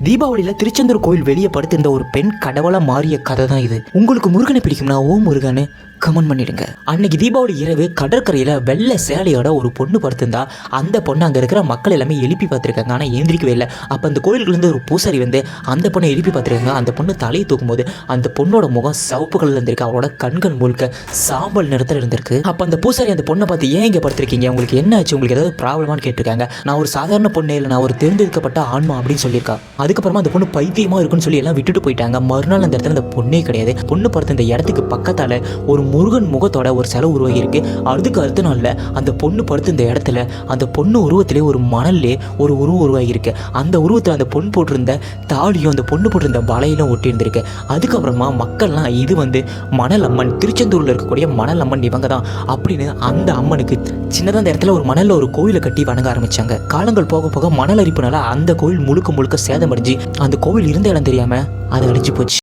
தீபாவளியில திருச்செந்தூர் கோயில் வெளியே படுத்திருந்த ஒரு பெண் கடவுளா மாறிய கதை தான் இது. உங்களுக்கு முருகனை பிடிக்கும்னா ஓ முருகனு கமெண்ட் பண்ணிடுங்க. அன்னைக்கு தீபாவளி இரவு கடற்கரையில் வெள்ளை சேலையோட ஒரு பொண்ணு படுத்திருந்தா அந்த பொண்ணு அங்கே இருக்கிற மக்கள் எல்லாமே எழுப்பி பார்த்துருக்காங்க. ஆனால் ஏந்திரிக்கவே இல்லை. அப்போ அந்த கோயிலுக்குலேருந்து ஒரு பூசாரி வந்து அந்த பொண்ணை எழுப்பி பார்த்துருக்காங்க. அந்த பொண்ணு தலையை தூக்கும்போது அந்த பொண்ணோட முகம் சிவப்பு கலர்ல இருந்திருக்கு. அவளோட கண்கள் முழுக்க சாம்பல் நிறத்தில் இருந்திருக்கு. அப்போ அந்த பூசாரி அந்த பொண்ணை பார்த்து ஏன் இங்கே படுத்திருக்கீங்க? உங்களுக்கு என்ன ஆச்சு? உங்களுக்கு ஏதாவது ப்ராப்ளமான்னு கேட்டிருக்காங்க. நான் ஒரு சாதாரண பொண்ணு இல்லை. நான் ஒரு தேர்ந்தெடுக்கப்பட்ட ஆன்மா அப்படின்னு சொல்லியிருக்கா. அதுக்கப்புறமா அந்த பொண்ணு பைத்தியமாக இருக்குன்னு சொல்லி எல்லாம் விட்டுட்டு போயிட்டாங்க. மறுநாள் அந்த இடத்துல அந்த பொண்ணே கிடையாது. பொண்ணு படுத்த இந்த இடத்துக்கு பக்கத்தால் ஒரு முருகன் முகத்தோட ஒரு செலவு உருவாகியிருக்கு. அதுக்கு அடுத்த நாளில் அந்த பொண்ணு படுத்த இந்த இடத்துல அந்த பொண்ணு உருவத்திலே ஒரு மணல்லே ஒரு உருவம் உருவாகியிருக்கு. அந்த உருவத்தில் அந்த பொண்ணு போட்டிருந்த தாலியும் அந்த பொண்ணு போட்டிருந்த வலையிலும் ஒட்டியிருந்திருக்கு அதுக்கப்புறமா மக்கள்லாம் இது வந்து மணல் அம்மன் திருச்செந்தூரில் இருக்கக்கூடிய மணல் அம்மன் இவங்க தான் அப்படின்னு அந்த அம்மனுக்கு சின்னதாக அந்த இடத்துல ஒரு மணலில் ஒரு கோயிலை கட்டி வணங்க ஆரம்பித்தாங்க காலங்கள் போக போக மணல் அரிப்புனால அந்த கோயில் முழுக்க முழுக்க சேதமடைஞ்சு அந்த கோவில் இருந்த இடம் தெரியாமல் அது அழிஞ்சு போச்சு.